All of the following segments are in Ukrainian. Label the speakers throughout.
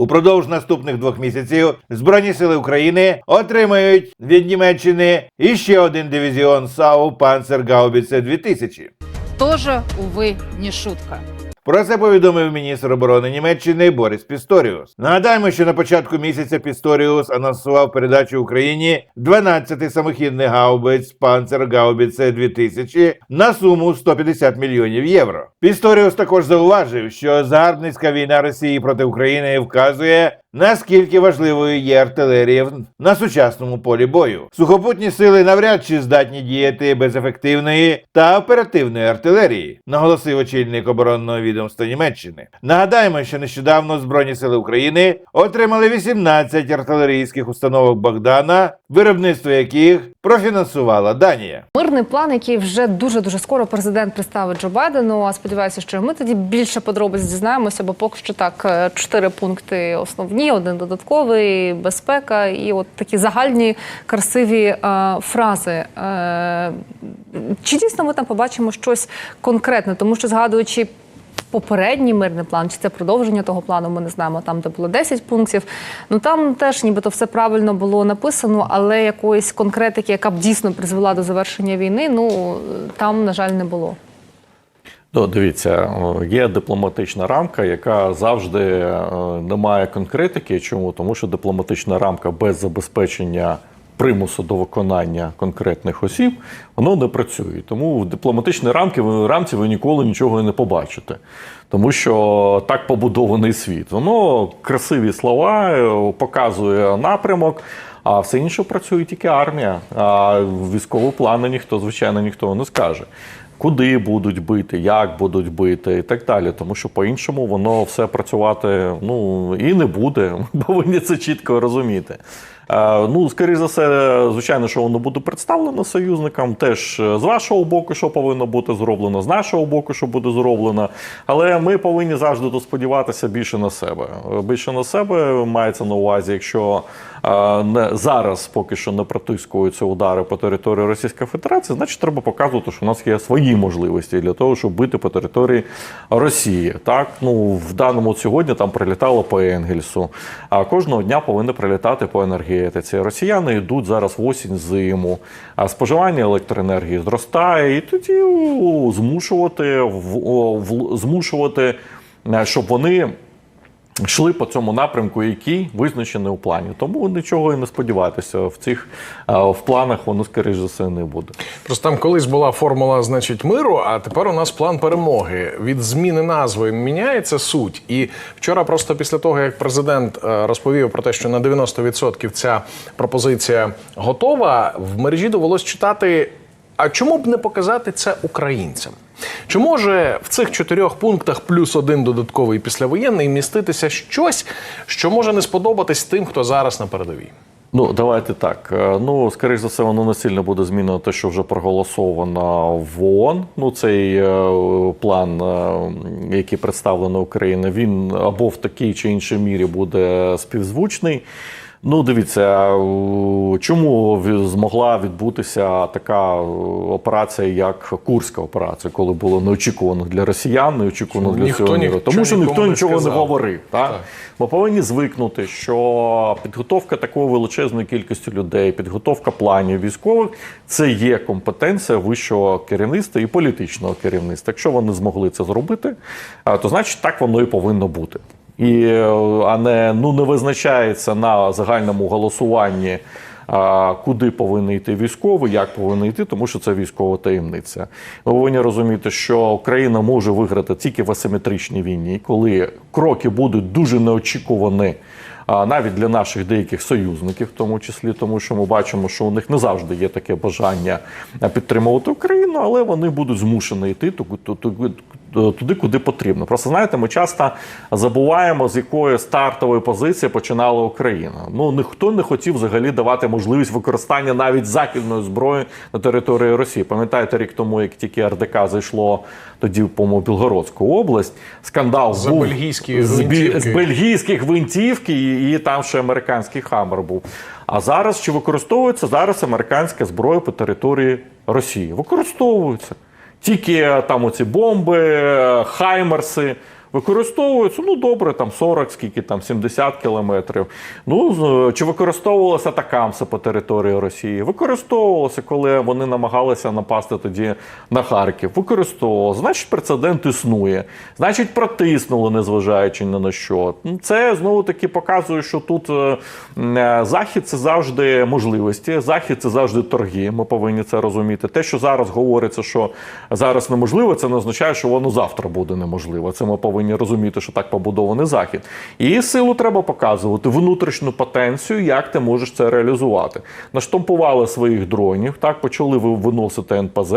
Speaker 1: Упродовж наступних двох місяців Збройні сили України отримають від Німеччини іще один дивізіон САУ Панцергаубіце 2000.
Speaker 2: Тоже, увы, не шутка.
Speaker 1: Про це повідомив міністр оборони Німеччини Борис Пісторіус. Нагадаємо, що на початку місяця Пісторіус анонсував передачу Україні 12 самохідних гаубиць Панцергаубіце 2000 на суму 150 мільйонів євро. Пісторіус також зауважив, що загарбницька війна Росії проти України вказує. Наскільки важливою є артилерія на сучасному полі бою? Сухопутні сили навряд чи здатні діяти без ефективної та оперативної артилерії, наголосив очільник оборонного відомства Німеччини. Нагадаємо, що нещодавно Збройні сили України отримали 18 артилерійських установок Богдана, виробництво яких профінансувала Данія.
Speaker 3: Мирний план, який вже дуже дуже скоро президент представить Джо Байдену. А сподіваюся, що ми тоді більше подробиць дізнаємося, бо поки що так е, чотири пункти основні, один додатковий, безпека і от такі загальні красиві е, фрази. Е, чи дійсно ми там побачимо щось конкретне, тому що згадуючи. Попередній мирний план, чи це продовження того плану, ми не знаємо. Там, де було 10 пунктів. Ну там теж нібито все правильно було написано, але якоїсь конкретики, яка б дійсно призвела до завершення війни, ну там, на жаль, не було.
Speaker 4: Ну, дивіться, є дипломатична рамка, яка завжди е, не має конкретики. Чому? Тому що дипломатична рамка без забезпечення примусу до виконання конкретних осіб, воно не працює. Тому в дипломатичній рамці, рамці ви ніколи нічого не побачите. Тому що так побудований світ. Воно красиві слова, е, показує напрямок. А все інше працює тільки армія. А військові плани ніхто, звичайно, ніхто не скаже куди будуть бити, як будуть бити і так далі. Тому що по-іншому воно все працювати ну і не буде. Ми повинні це чітко розуміти. Е, ну, скоріш за все, звичайно, що воно буде представлено союзникам. Теж е, з вашого боку, що повинно бути зроблено, з нашого боку, що буде зроблено. Але ми повинні завжди тут сподіватися більше на себе. Е, Більше на себе мається на увазі, якщо не зараз поки що не протискуються удари по території Російської Федерації, значить треба показувати, що у нас є свої можливості для того, щоб бити по території Росії. Так, ну в даному сьогодні там прилітало по Енгельсу, а кожного дня повинні прилітати по енергетиці. Росіяни йдуть зараз в осінь зиму, а споживання електроенергії зростає, і тоді змушувати змушувати, е, щоб вони йшли по цьому напрямку, який визначений у плані. Тому нічого і не сподівайтеся. В цих е, в планах воно скоріш за все не буде.
Speaker 5: Просто там колись була формула, значить, миру, а тепер у нас план перемоги. Від зміни назви міняється суть. І вчора, просто після того, як президент е, розповів про те, що на 90% ця пропозиція готова, в мережі довелось читати. А чому б не показати це українцям? Чи може в цих чотирьох пунктах плюс один додатковий післявоєнний міститися щось, що може не сподобатись тим, хто зараз на передовій?
Speaker 4: Ну, давайте так. Е, Ну, скоріш за все, воно не сильно буде змінено те, що вже проголосовано в ООН. Ну, цей е, план, е, який представлено Україна, він або в такій чи іншій мірі буде співзвучний. Ну, дивіться, чому змогла відбутися така операція, як Курська операція, коли було неочікувано для росіян, неочікувано для
Speaker 5: Ніхто
Speaker 4: всього міру. Тому що ніхто нічого не говорив. Так?
Speaker 5: Так.
Speaker 4: Ми повинні звикнути, що підготовка такої величезної кількості людей, підготовка планів військових це є компетенція вищого керівництва і політичного керівництва. Якщо вони змогли це зробити, то значить так воно і повинно бути. І, е, а не, ну, не визначається на загальному голосуванні. Куди повинен йти військовий, як повинен йти, тому що це військова таємниця. Ви повинні розуміти, що Україна може виграти тільки в асиметричній війні, коли кроки будуть дуже неочікувані навіть для наших деяких союзників, в тому числі, тому що ми бачимо, що у них не завжди є таке бажання підтримувати Україну, але вони будуть змушені йти туди, куди потрібно. Просто знаєте, ми часто забуваємо, з якої стартової позиції починала Україна. Ну ніхто не хотів взагалі давати можливість використання навіть західної зброї на території Росії. Пам'ятаєте, рік тому, як тільки РДК зайшло тоді, по-моєму, Білгородську область, скандал
Speaker 5: За
Speaker 4: був
Speaker 5: бельгійські
Speaker 4: з, з бельгійських гвинтівки, і, і там ще американський хаммер був. А зараз чи використовується зараз американська зброя по території Росії? Використовується. Тільки там оці бомби, хаймерси. Використовуються, ну добре, там 40, скільки там 70 кілометрів. Ну чи використовувалося атакамси по території Росії? Використовувалося, коли вони намагалися напасти тоді на Харків. Використовувалося. Значить, прецедент існує. Значить, протиснули, незважаючи ні на що. Це знову таки показує, що тут е, е, захід це завжди можливості, захід це завжди торги. Ми повинні це розуміти. Те, що зараз говориться, що зараз неможливо, це не означає, що воно завтра буде неможливо. Це ми повинні розуміти, що так побудований захід. І силу треба показувати, внутрішню потенцію, як ти можеш це реалізувати. Наштампували своїх дронів, так почали ви- виносити НПЗ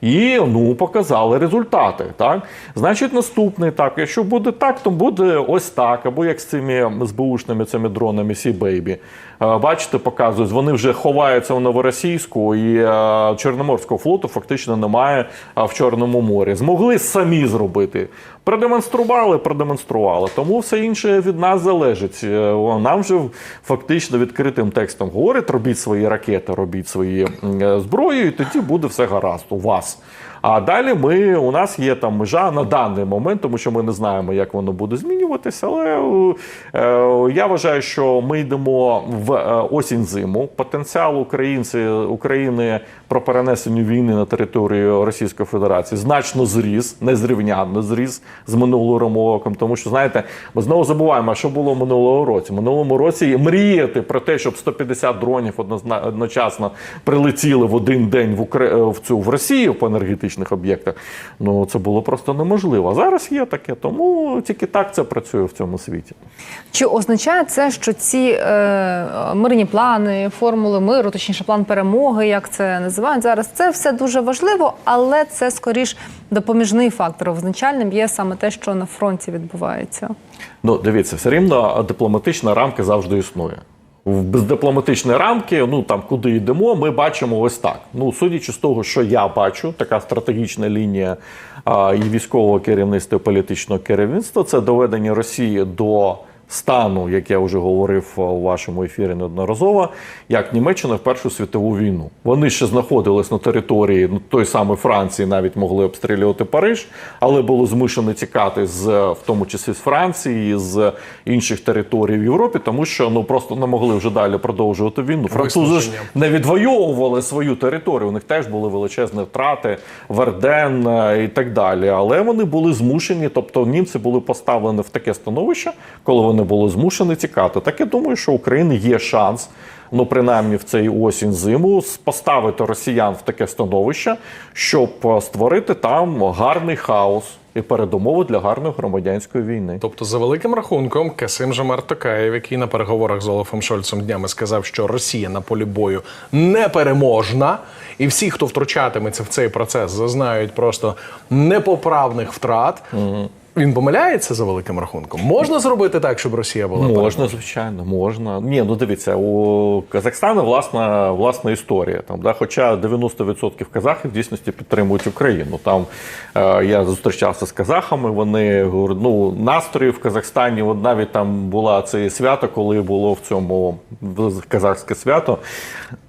Speaker 4: і ну показали результати. Так, значить, наступний так. Якщо буде так, то буде ось так, або як з цими СБУшними цими дронами Сі Бейбі. Бачите, показують, вони вже ховаються в новоросійську і е, Чорноморського флоту фактично немає е, в Чорному морі. Змогли самі зробити. Продемонстрували, продемонстрували. Тому все інше від нас залежить. Е, Нам вже фактично відкритим текстом говорять: робіть свої ракети, робіть свої м, е, зброї, і тоді буде все гаразд у вас. А далі ми у нас є там межа на даний момент, тому що ми не знаємо, як воно буде змінюватися. Але е, я вважаю, що ми йдемо в е, осінь зиму. Потенціал українці України про перенесення війни на територію Російської Федерації значно зріс, незрівнянно зріс з минулим роком. Тому що знаєте, ми знову забуваємо, що було минулого році. Минулому році мріяти про те, щоб 150 дронів однозна- одночасно прилетіли в один день в Укра... в цю в Росію по енергетичних об'єктах. Ну це було просто неможливо. А зараз є таке, тому тільки так це працює в цьому світі.
Speaker 3: Чи означає це, що ці е, мирні плани, формули миру, точніше, план перемоги, як це називають зараз, це все дуже важливо, але це скоріш допоміжний фактор. Визначальним є саме те, що на фронті відбувається.
Speaker 4: Ну, дивіться, все рівно дипломатична рамка завжди існує. В- бездипломатичні рамки, ну там куди йдемо, ми бачимо ось так. Ну, судячи з того, що я бачу, така стратегічна лінія а, і військового керівництва, і політичного керівництва це доведення Росії до стану, як я вже говорив у вашому ефірі неодноразово, як Німеччина в Першу світову війну. Вони ще знаходились на території ну, той самої Франції, навіть могли обстрілювати Париж, але були змушені тікати з в тому числі з Франції, з інших територій в Європі, тому що ну просто не могли вже далі продовжувати війну. Французи ж не відвоювали свою територію. У них теж були величезні втрати, Верден е, і так далі. Але вони були змушені, тобто німці були поставлені в таке становище, коли вони були змушені тікати. Так я думаю, що України є шанс. Ну, принаймні в цей осінь зиму поставити росіян в таке становище, щоб е, створити там гарний хаос і передумови для гарної громадянської війни.
Speaker 5: Тобто, за великим рахунком, Касим Жамар Токаєв, який на переговорах з Олафом Шольцем днями сказав, що Росія на полі бою непереможна, і всі, хто втручатиметься в цей процес, зазнають просто непоправних втрат. Він помиляється за великим рахунком. Можна зробити так, щоб Росія була
Speaker 4: Можна,
Speaker 5: переможна?
Speaker 4: звичайно, можна. Ні, ну дивіться, у Казахстану власна, власна історія. Там, да, хоча 90% казахів в дійсності підтримують Україну. Там е, я зустрічався з казахами, вони говорять, ну, настрої в Казахстані, от навіть там була це свято, коли було в цьому казахське свято,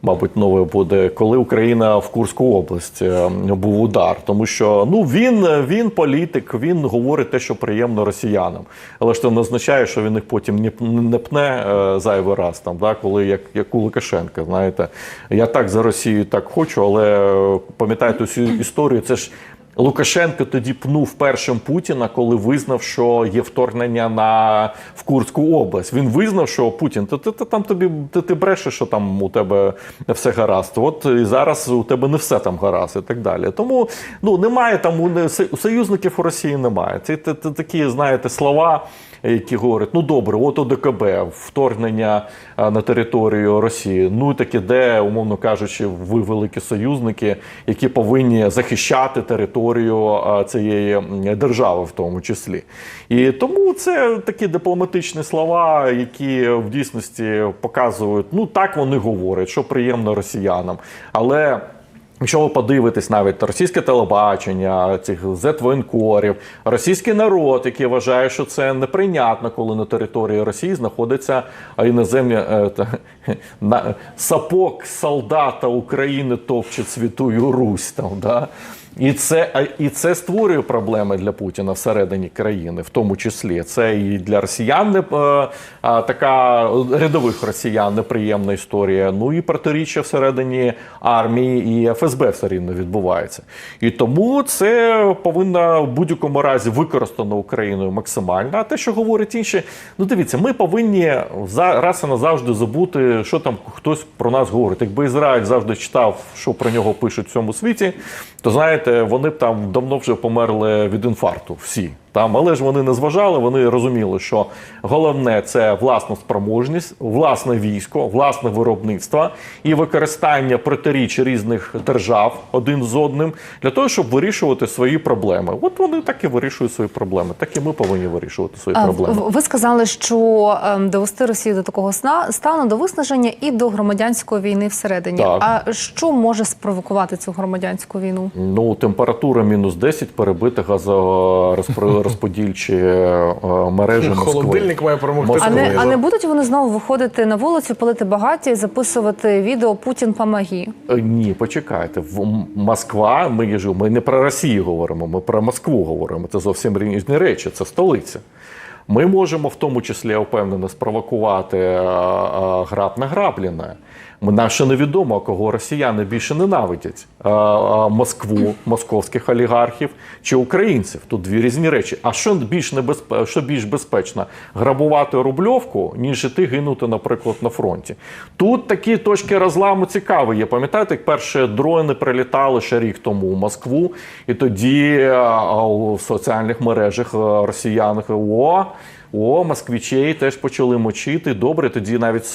Speaker 4: мабуть, нове буде, коли Україна в Курську область е, був удар. Тому що ну, він, він політик, він говорить те, що приємно росіянам. Але ж це не означає, що він їх потім не, пне е, зайвий раз, там, да, коли як, як у Лукашенка. Знаєте, я так за Росію так хочу, але е, пам'ятаєте цю історію, це ж. Лукашенко тоді пнув першим Путіна, коли визнав, що є вторгнення на в Курську область. Він визнав, що Путін, ти, ти, ти там тобі ти, ти брешеш, що там у тебе все гаразд. От і зараз у тебе не все там гаразд і так далі. Тому ну немає там у союзників у Росії немає. Це такі, знаєте, слова. Які говорять, ну добре, от ОДКБ, вторгнення на територію Росії. Ну таки, де, умовно кажучи, ви великі союзники, які повинні захищати територію цієї держави, в тому числі. І тому це такі дипломатичні слова, які в дійсності показують, ну так вони говорять, що приємно росіянам. Але Якщо ви подивитесь навіть російське телебачення, цих зет-воєнкорів, російський народ, який вважає, що це неприйнятно, коли на території Росії знаходиться іноземні е, на, сапог солдата України топче святую Русь. Там, да? І це, і це створює проблеми для Путіна всередині країни, в тому числі. Це і для росіян не, е, така рядових росіян неприємна історія. Ну і протиріччя всередині армії і ФСБ все рівно відбувається. І тому це повинно в будь-якому разі використано Україною максимально. А те, що говорять інші, ну дивіться, ми повинні раз і назавжди забути, що там хтось про нас говорить. Якби Ізраїль завжди читав, що про нього пишуть в цьому світі, то знаєте, вони б там давно вже померли від інфаркту. Всі. Там, але ж вони не зважали, вони розуміли, що головне це власна спроможність, власне військо, власне виробництво і використання протиріч різних держав один з одним для того, щоб вирішувати свої проблеми. От вони так і вирішують свої проблеми. Так і ми повинні вирішувати свої проблеми.
Speaker 3: Ви сказали, що ем, довести Росію до такого сна стану до виснаження і до громадянської війни всередині.
Speaker 4: Так.
Speaker 3: А що може спровокувати цю громадянську війну?
Speaker 4: Ну, температура мінус 10, перебити газорозподільчі е, мережі Москви.
Speaker 5: Холодильник має перемогти.
Speaker 3: А не, а не будуть вони знову виходити на вулицю, палити багаття і записувати відео Путін помоги?
Speaker 4: Е, Ні, почекайте. В Москва, ми є ж- ми не про Росію говоримо, ми про Москву говоримо. Це зовсім різні речі, це столиця. Ми можемо в тому числі, я впевнений, спровокувати е, граб на грабліне. Нам ще невідомо, кого росіяни більше ненавидять: Москву, московських олігархів чи українців. Тут дві різні речі. А що більш небезпе... що більш безпечно? Грабувати рубльовку, ніж іти гинути, наприклад, на фронті. Тут такі точки розламу цікаві є. Пам'ятаєте, як перші дрони прилітали ще рік тому у Москву, і тоді у соціальних мережах е, росіян о. О, москвичей теж почали мочити. Добре, тоді навіть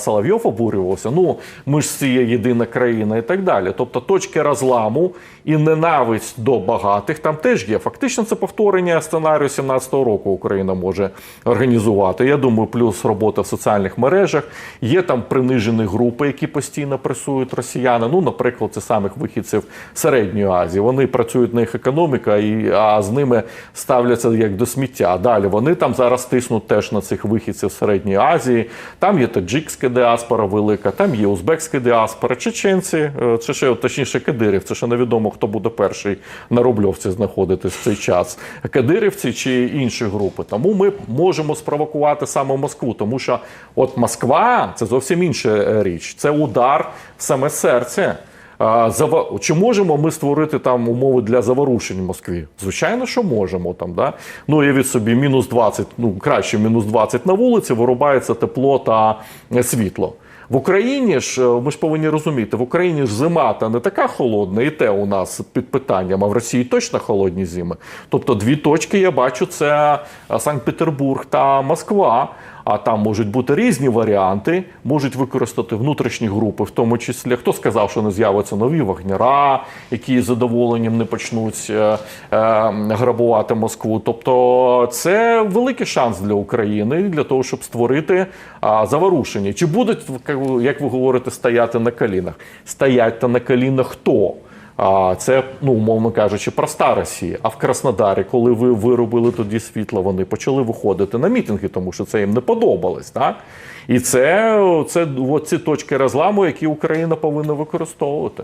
Speaker 4: Соловйов обурювався. Ну, ми ж є єдина країна і так далі. Тобто точки розламу і ненависть до багатих там теж є. Фактично, це повторення сценарію 17-го року Україна може організувати. Я думаю, плюс робота в соціальних мережах. Є там принижені групи, які постійно пресують росіяни. Ну, наприклад, це самих вихідців Середньої Азії. Вони працюють на їх економіка, і а з ними ставляться як до сміття. Далі вони там зараз тиснуть теж на цих вихідців Середньої Азії. Там є таджикська діаспора велика, там є узбекська діаспора, чеченці, е, це ще точніше кадирівці. Ще невідомо, хто буде перший на рубльовці знаходитись в цей час. Кадирівці чи інші групи. Тому ми можемо спровокувати саме Москву, тому що от Москва це зовсім інша е, річ. Це удар в саме серце. Зава- Чи можемо ми створити там умови для заворушень в Москві? Звичайно, що можемо там. Да? Ну, я від собі мінус 20, ну краще мінус 20 на вулиці, вирубається тепло та е, світло. В Україні ж е, ми ж повинні розуміти, в Україні ж зима та не така холодна, і те у нас під питанням, а в Росії точно холодні зими. Тобто дві точки я бачу: це е, Санкт-Петербург та Москва. А там можуть бути різні варіанти, можуть використати внутрішні групи, в тому числі хто сказав, що не з'являться нові вагнера, які з задоволенням не почнуть е, е, грабувати Москву. Тобто це великий шанс для України для того, щоб створити а, заворушення. Чи будуть, як ви говорите, стояти на колінах? Стоять на колінах хто? А це, ну умовно кажучи, проста Росія. А в Краснодарі, коли ви виробили тоді світло, вони почали виходити на мітинги, тому що це їм не подобалось. Так? І це, це ці точки розламу, які Україна повинна використовувати.